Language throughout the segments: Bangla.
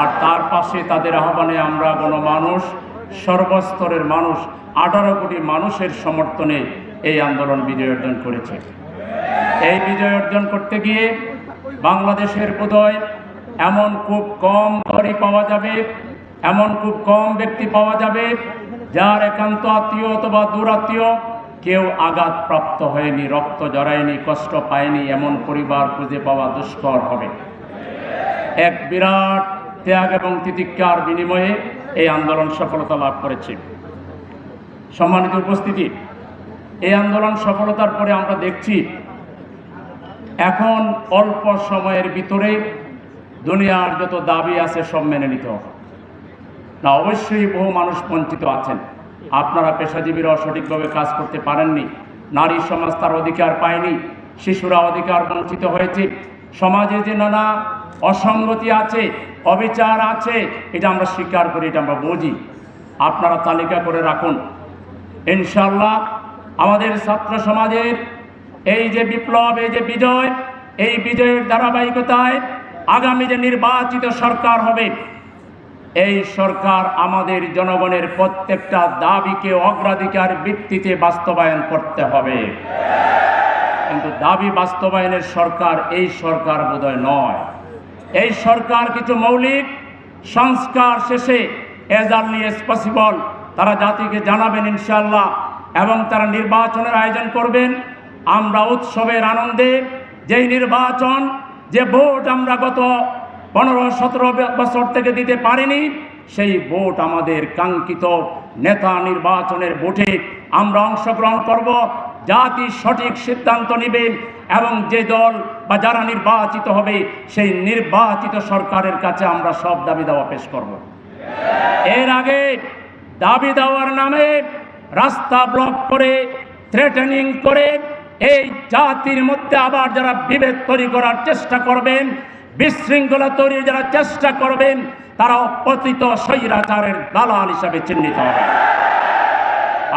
আর তার পাশে তাদের আহ্বানে আমরা গণমানুষ, সর্বস্তরের মানুষ, আঠারো কোটি মানুষের সমর্থনে এই আন্দোলন বিজয় অর্জন করেছে। এই বিজয় অর্জন করতে গিয়ে বাংলাদেশের বোধহয় এমন খুব কম ঘরই পাওয়া যাবে, এমন খুব কম ব্যক্তি পাওয়া যাবে যার একান্ত আত্মীয় অথবা দূরাত্মীয় কেউ আঘাতপ্রাপ্ত হয়নি, রক্ত জড়ায়নি, কষ্ট পায়নি, এমন পরিবার খুঁজে পাওয়া দুষ্কর হবে। এক বিরাট ত্যাগ এবং তিতিক্ষার বিনিময়ে এই আন্দোলন সফলতা লাভ করেছে। সম্মানিত উপস্থিতি, এই আন্দোলন সফলতার পরে আমরা দেখছি, এখন অল্প সময়ের ভিতরে দুনিয়ার যত দাবি আছে সব মেনে নিতে হবে। না, অবশ্যই বহু মানুষ বঞ্চিত আছেন। আপনারা পেশাজীবীরা সঠিকভাবে কাজ করতে পারেননি। নারী সমাজ তার অধিকার পায়নি। শিশুরা অধিকার বঞ্চিত হয়েছে। সমাজে যে নানা অসঙ্গতি আছে, অবিচার আছে, এটা আমরা স্বীকার করি, এটা আমরা বুঝি। আপনারা তালিকা করে রাখুন। ইনশাল্লাহ আমাদের ছাত্র সমাজের এই যে বিপ্লব, এই যে বিজয়, এই বিজয়ের ধারাবাহিকতায় আগামী যে নির্বাচিত সরকার হবে, এই সরকার আমাদের জনগণের প্রত্যেকটা দাবিকে অগ্রাধিকার ভিত্তিতে বাস্তবায়ন করতে হবে। কিন্তু দাবি বাস্তবায়নের সরকার এই সরকার বোধহয় নয়। এই সরকার কিছু মৌলিক সংস্কার শেষে এজ আর্লি এস পসিবল তারা জাতিকে জানাবেন ইনশাল্লাহ এবং তারা নির্বাচনের আয়োজন করবেন। আমরা উৎসবের আনন্দে যেই নির্বাচন, যে ভোট আমরা গত পনেরো, সতেরো বছর থেকে দিতে পারিনি, সেই ভোট আমাদের কাঙ্ক্ষিত নেতা নির্বাচনের ভোটে আমরা অংশগ্রহণ করব। জাতি সঠিক সিদ্ধান্ত নেবেন এবং যে দল বা যারা নির্বাচিত হবে, সেই নির্বাচিত সরকারের কাছে আমরা সব দাবি দাওয়া পেশ করব। এর আগে দাবি দেওয়ার নামে রাস্তা ব্লক করে থ্রেটেনিং করে, এই জাতির মধ্যে আবার যারা বিভেদ তৈরি করার চেষ্টা করবেন, বিশৃঙ্খলা তৈরির যারা চেষ্টা করবেন, তারা পতিত স্বৈরাচারের দালাল হিসাবে চিহ্নিত হবে।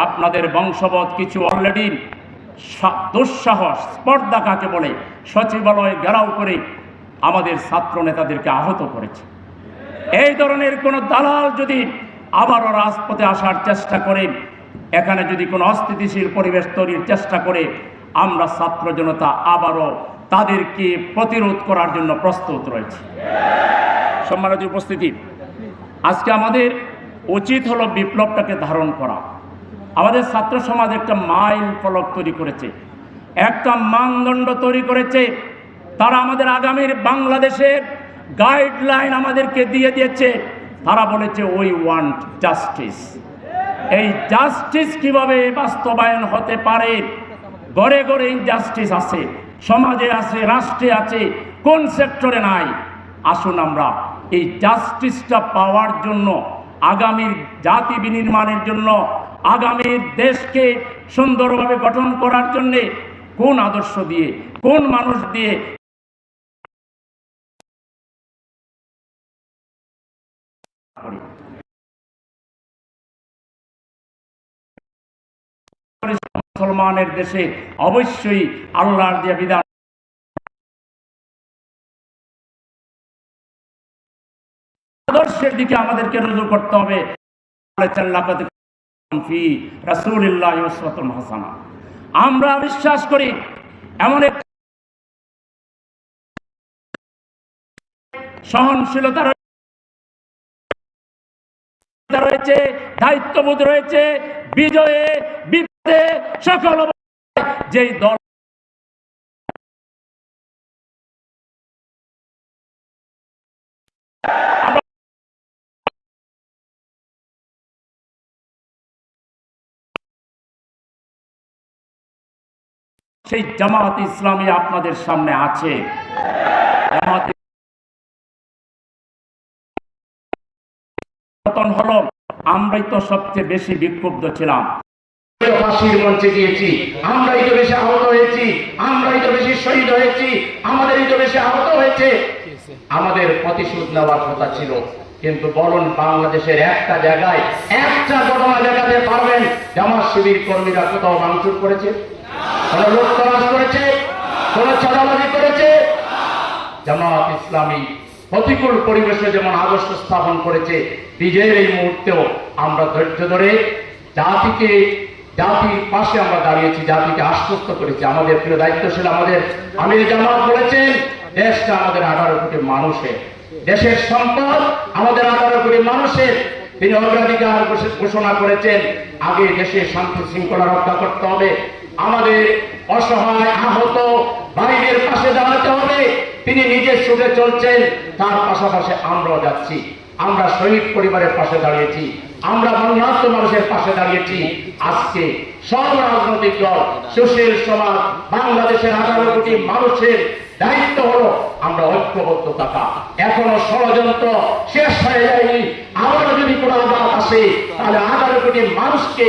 আপনাদের বংশবৎ কিছু অলরেডি দুঃসাহস, স্পর্ধা কাকে বলে? সচিবালয় ঘেরাও করে আমাদের ছাত্র নেতাদেরকে আহত করেছে। এই ধরনের কোনো দালাল যদি আবারও রাজপথে আসার চেষ্টা করে, এখানে যদি কোনো অস্থিতিশীল পরিবেশ তৈরির চেষ্টা করে, আমরা ছাত্র জনতা আবারও তাদেরকে প্রতিরোধ করার জন্য প্রস্তুত রয়েছে। সম্মানিত উপস্থিতি, আজকে আমাদের উচিত হলো বিপ্লবটাকে ধারণ করা। আমাদের ছাত্র সমাজ একটা মাইল ফলক তৈরি করেছে, একটা মানদণ্ড তৈরি করেছে। তারা আমাদের আগামীর বাংলাদেশের গাইডলাইন আমাদেরকে দিয়ে দিয়েছে। তারা বলেছে ওই ওয়ান্ট জাস্টিস এই জাস্টিস কীভাবে বাস্তবায়ন হতে পারে? গড়ে গড়ে ইনজাস্টিস আছে, সমাজে আছে, রাষ্ট্রে আছে, কোন সেক্টরে নাই? আসুন আমরা এই জাস্টিসটা পাওয়ার জন্য, আগামীর জাতি বিনির্মাণের জন্য আগামীর দেশকে সুন্দরভাবে গঠন করার জন্যে কোন আদর্শ দিয়ে, কোন মানুষ দিয়ে মুসলমানের দেশে অবশ্যই আল্লাহর দিয়ে বিধান আদর্শের দিকে আমাদেরকে রুজু করতে হবে। আমরা বিশ্বাস করি এমন এক সহনশীলতা রয়েছে দায়িত্ববোধ রয়েছে বিজয়ে বিপদে সকল যে দল সেই জামাত ইসলামী আপনাদের সামনে আছে। আমরাই তো সবচেয়ে বেশি বিক্ষুব্ধ ছিলাম। শহীদ হয়েছি বেশি আহত হয়েছে। আমাদের প্রতিশোধ কথা ছিল বলুন বাংলাদেশের একটা জায়গায় একটা দেখাতে পারবেন? কর্মীরা কোথাও ভাঙচুর করেছে? কোন লুটতরাজ করেছে, কোন চাঁদাবাজি করেছে। জামাত ইসলামী প্রতিকূল পরিবেশে যেমন আদর্শ স্থাপন করেছে বিজয়ের এই মুহূর্তেও আমরা ধৈর্য ধরে জাতিকে, জাতির পাশে আমরা দাঁড়িয়েছি, জাতিকে আশ্বস্ত করেছি। আমাদের প্রিয় দায়িত্বশীল আমাদের আমির জামাত বলেছেন, দেশটা আমাদের আঠারো কোটি মানুষের। দেশের সম্পদ আমাদের আঠারো কোটি মানুষের। তিনি অগ্রাধিকার ঘোষণা করেছেন, আগে দেশে শান্তি শৃঙ্খলা রক্ষা করতে হবে। আমাদের অসহায়, আহত ভাইদের পাশে দাঁড়াতে হবে। তিনি নিজে ছুটে চলছেন, তার পাশাপাশি আমরাও যাচ্ছি। আমরা শহীদ পরিবারের পাশে দাঁড়িয়েছি, আমরা বন্যার্থ মানুষের পাশে দাঁড়িয়েছি। আজকে সব রাজনৈতিক দল, সুশীল সমাজ, বাংলাদেশের আঠারো কোটি মানুষের দায়িত্ব হলো আমরা ঐক্যবদ্ধ থাকা। এখনও ষড়যন্ত্র শেষ হয়ে যায়নি। আবারও যদি কোনো আঘাত আসে, তাহলে আঠারো কোটি মানুষকে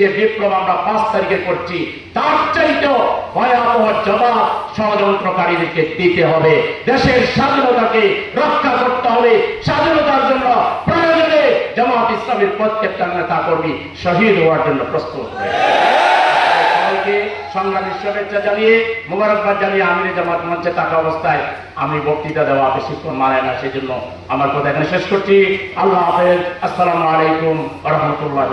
যে বিপ্লব আমরা পাঁচ তারিখে করছি, তার চাইতেও ভয়াবহ জবাব ষড়যন্ত্রকারীদেরকে দিতে হবে। দেশের স্বাধীনতাকে রক্ষা করতে হবে। স্বাধীনতার জন্য প্রয়োজনে জামাত ইসলামের প্রত্যেকটা নেতা কর্মী শহীদ হওয়ার জন্য প্রস্তুত সবাইকে সংগ্রামী শুভেচ্ছা জানিয়ে, মোবারকবাদ জানিয়ে আমিরে জামাত মঞ্চে থাকা অবস্থায় আমি বক্তৃতা দেওয়া বেশিক্ষণ মানে না সেই জন্য আমার কথা এখানে শেষ করছি। আল্লাহ হাফেজ। আসসালামু আলাইকুম রহমতুল্লাহ